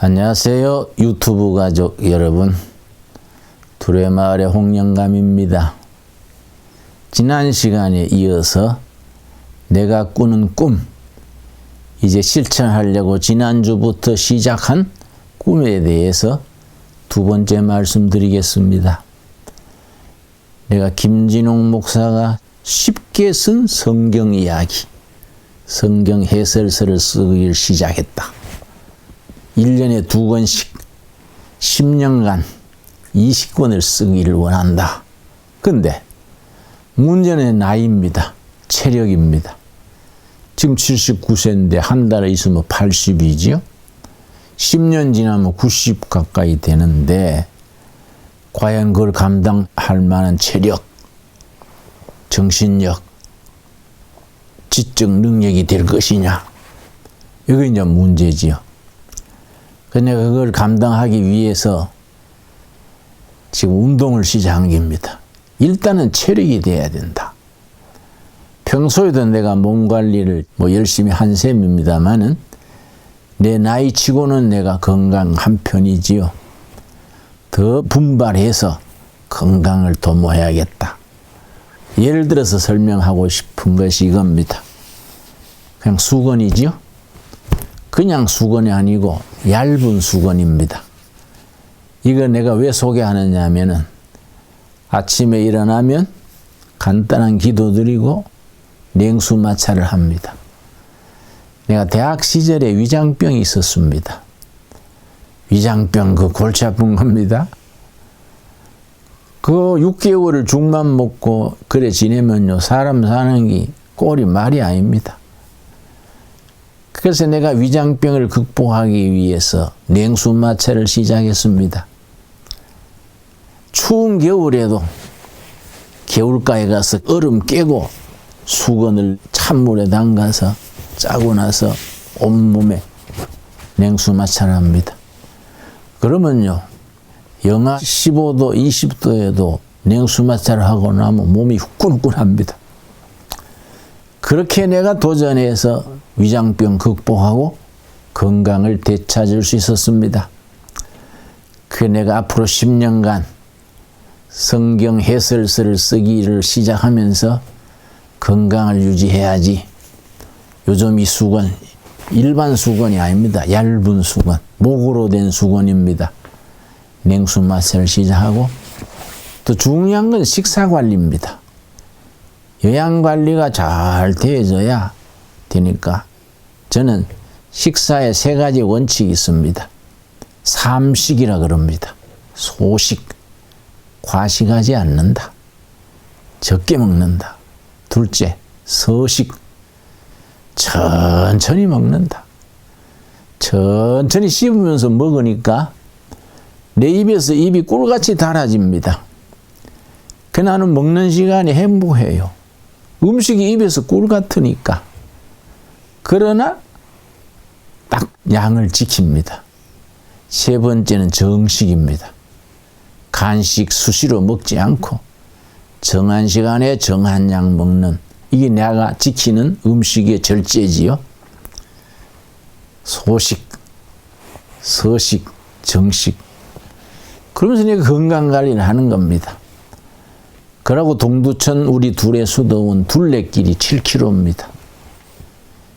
안녕하세요. 유튜브 가족 여러분. 두레마을의 홍영감입니다. 지난 시간에 이어서 내가 꾸는 꿈, 이제 실천하려고 지난주부터 시작한 꿈에 대해서 두 번째 말씀드리겠습니다. 내가 김진홍 목사가 쉽게 쓴 성경 이야기, 성경 해설서를 쓰기 시작했다. 1년에 두 권씩 10년간 20권을 쓰기를 원한다. 근데 문제는 나이입니다. 체력입니다. 지금 79세인데 한 달에 있으면 80이지요. 10년 지나면 90 가까이 되는데 과연 그걸 감당할 만한 체력, 정신력, 지적 능력이 될 것이냐. 이게 이제 문제지요. 근데 그걸 감당하기 위해서 지금 운동을 시작한 겁니다. 일단은 체력이 돼야 된다. 평소에도 내가 몸 관리를 뭐 열심히 한 셈입니다만은 내 나이 치고는 내가 건강한 편이지요. 더 분발해서 건강을 도모해야겠다. 예를 들어서 설명하고 싶은 것이 이겁니다. 그냥 수건이지요. 그냥 수건이 아니고 얇은 수건입니다. 이거 내가 왜 소개하느냐 하면은 아침에 일어나면 간단한 기도 드리고 냉수 마찰을 합니다. 내가 대학 시절에 위장병이 있었습니다. 위장병 그 골치 아픈 겁니다. 그 6개월을 죽만 먹고 그래 지내면요 사람 사는 게 꼴이 말이 아닙니다. 그래서 내가 위장병을 극복하기 위해서 냉수 마찰을 시작했습니다. 추운 겨울에도 겨울가에 가서 얼음 깨고 수건을 찬물에 담가서 짜고 나서 온몸에 냉수 마찰 합니다. 그러면요, 영하 15도, 20도에도 냉수 마찰을 하고 나면 몸이 후끈후끈합니다. 그렇게 내가 도전해서 위장병 극복하고 건강을 되찾을 수 있었습니다. 그 내가 앞으로 10년간 성경 해설서를 쓰기를 시작하면서 건강을 유지해야지. 요즘 이 수건, 일반 수건이 아닙니다. 얇은 수건, 목으로 된 수건입니다. 냉수 마찰을 시작하고 또 중요한 건 식사 관리입니다. 영양 관리가 잘 되어져야 되니까 저는 식사에 세 가지 원칙이 있습니다. 삼식이라 그럽니다. 소식, 과식하지 않는다. 적게 먹는다. 둘째, 서식, 천천히 먹는다. 천천히 씹으면서 먹으니까 내 입에서 입이 꿀같이 달아집니다. 그 나는 먹는 시간이 행복해요. 음식이 입에서 꿀 같으니까. 그러나 딱 양을 지킵니다. 세 번째는 정식입니다. 간식 수시로 먹지 않고 정한 시간에 정한 양 먹는 이게 내가 지키는 음식의 절제지요. 소식, 서식, 정식. 그러면서 내가 건강 관리를 하는 겁니다. 그러고 동두천 우리 둘의 수도원 둘레길이 7km입니다.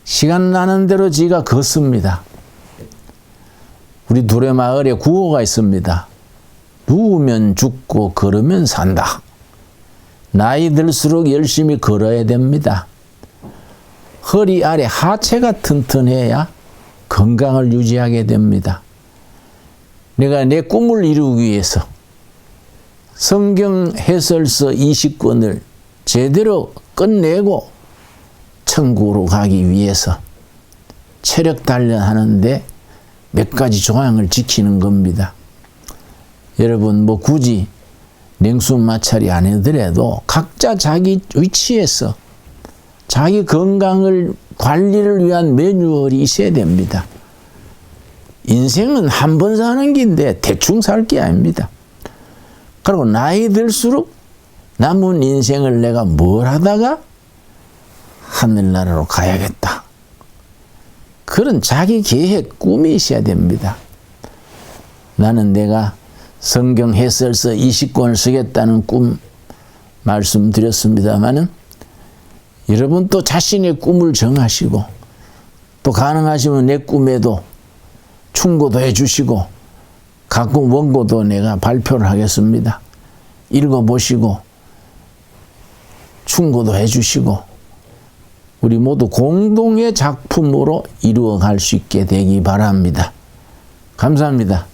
시간 나는 대로 지가 걷습니다. 우리 둘의 마을에 구호가 있습니다. 누우면 죽고 걸으면 산다. 나이 들수록 열심히 걸어야 됩니다. 허리 아래 하체가 튼튼해야 건강을 유지하게 됩니다. 내가 내 꿈을 이루기 위해서 성경 해설서 20권을 제대로 끝내고 천국으로 가기 위해서 체력 단련하는데 몇 가지 조항을 지키는 겁니다. 여러분 뭐 굳이 냉수 마찰이 아니더라도 각자 자기 위치에서 자기 건강을 관리를 위한 매뉴얼이 있어야 됩니다. 인생은 한 번 사는 긴데 대충 살 게 아닙니다. 그리고 나이 들수록 남은 인생을 내가 뭘 하다가 하늘나라로 가야겠다. 그런 자기 계획, 꿈이 있어야 됩니다. 나는 내가 성경 해설서 20권을 쓰겠다는 꿈 말씀드렸습니다마는 여러분 또 자신의 꿈을 정하시고 또 가능하시면 내 꿈에도 충고도 해주시고 가끔 원고도 내가 발표를 하겠습니다. 읽어보시고 충고도 해주시고 우리 모두 공동의 작품으로 이루어 갈 수 있게 되기 바랍니다. 감사합니다.